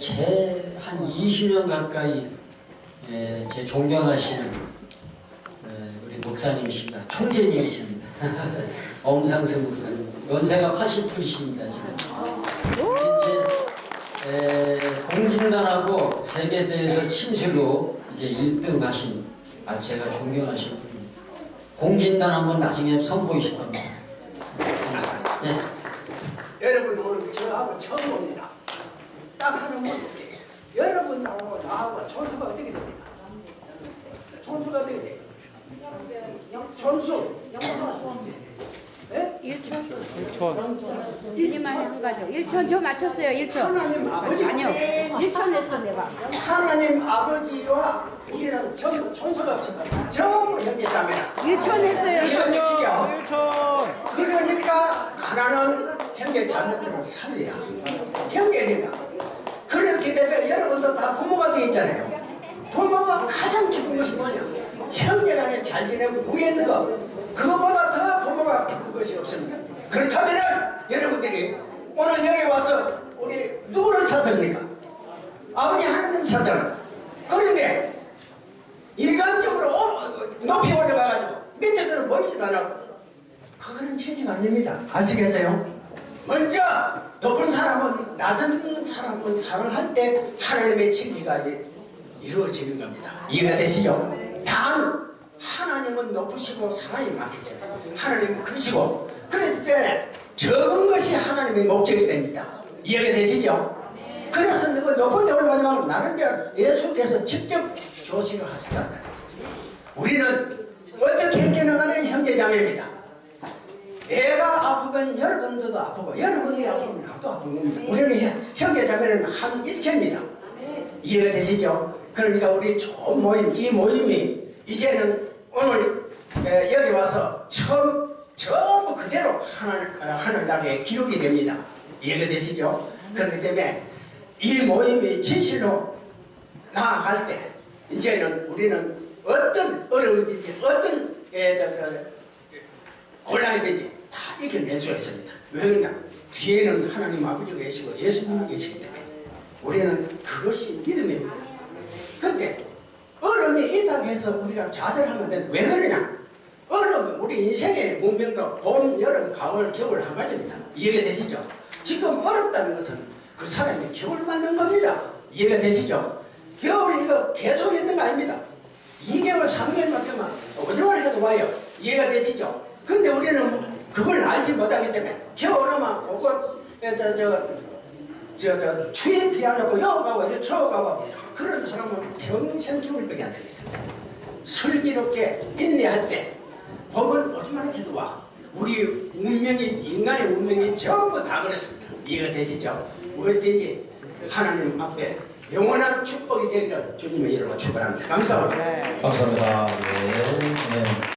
제 한 20년 가까이 에, 제 존경하시는 에, 우리 목사님이십니다. 총재님이십니다. 엄상승 목사님. 연세가 80풀이십니다, 지금. 이제 에, 공진단하고 세계대회에서 침술로 이제 1등 하신 아, 제가 존경하시는 분입니다. 공진단 한번 나중에 선보이실 겁니다. 네. 여러분 오늘 저하고 처음 봅니다. 딱 하는 건 여러분 나하고 나하고 촌수가 어떻게 됩니까? 촌수가 어떻게 돼요? 촌수. 예? 1천. 일리만 한 가죠. 1천 저 맞췄어요. 1천. 하나님 아버지. 아니요. 1천 했어 내가. 하나님 아버지와 우리는 전부 촌수가 없습니다. 전부 형제자매라. 1천 했어요. 이해되시죠? 그러니까 가난한 형제 자매들은 살리라. 형제니까. 그렇기 때문에 여러분도 다 부모가 되어 있잖아요. 부모가 가장 기쁜 것이 뭐냐? 형제간에 잘 지내고 있는 거. 그거보다 더 부모가 기쁜 것이 없습니다. 그렇다면 여러분들이 오늘 여기 와서 우리 누구를 찾습니까? 아버지 하나님 찾잖아. 그런데 일관적으로 어- 높이 올라가가지고 밑에들은 보이지도 않고 그거는 책임 아닙니다. 아시겠어요? 먼저 높은 사람은 낮은 사람은 사랑할 때 하나님의 이- 이루어지는 겁니다. 이해가 되시죠? 단 하나님은 높으시고 사랑이 많기 때문에 하나님은 크시고 그렇기 때문에 적은 것이 하나님의 목적이 됩니다. 이해가 되시죠? 그래서 누구 높은 데 올라가면 나는 예수께서 직접 교식을 하시다. 우리는 어떻게 이겨나가는 형제자매입니다. 아프면 여러분들도 아프고 여러분이 아프면 나도 아픈 겁니다. 우리는 형- 형제자매는 한 일체입니다. 이해가 되시죠? 그러니까 우리 좋은 모임, 이 모임이 이제는 오늘 에, 여기 와서 처음 전부 그대로 하늘, 어, 하늘나라에 기록이 됩니다. 이해가 되시죠? 그렇기 때문에 이 모임이 진실로 나아갈 때 이제는 우리는 어떤 어려움이든지 어떤 곤란이든지 다 이겨낼 수가 있습니다. 왜 그러냐? 뒤에는 하나님 아버지가 계시고 예수님이 계시기 때문에 우리는 그것이 믿음입니다. 근데 얼음이 있다고 해서 우리가 좌절하면 되는데 왜 그러냐? 얼음은 우리 인생의 문명도 봄, 여름, 가을, 겨울 한 가지입니다. 이해가 되시죠? 지금 어렵다는 것은 그 사람이 겨울 만든 겁니다. 이해가 되시죠? 겨울 이거 계속 있는 거 아닙니다. 2개월, 3개월만 되면 오지만 해도 와요. 이해가 되시죠? 알지 못하기 때문에 겨울에만 그거 저, 저, 저, 저, 추위 피하려고 여기 가고 저 저기 가고 그런 사람은 평생 겨울밖에 안 됩니다. 슬기롭게 인내할 때 복은 오지만 해도 와. 우리 운명이 인간의 운명이 전부 다 그렇습니다. 이해가 되시죠? 무엇든지 하나님 앞에 영원한 축복이 되기를 주님의 이름으로 축원합니다. 감사합니다. 감사합니다. 네. 네.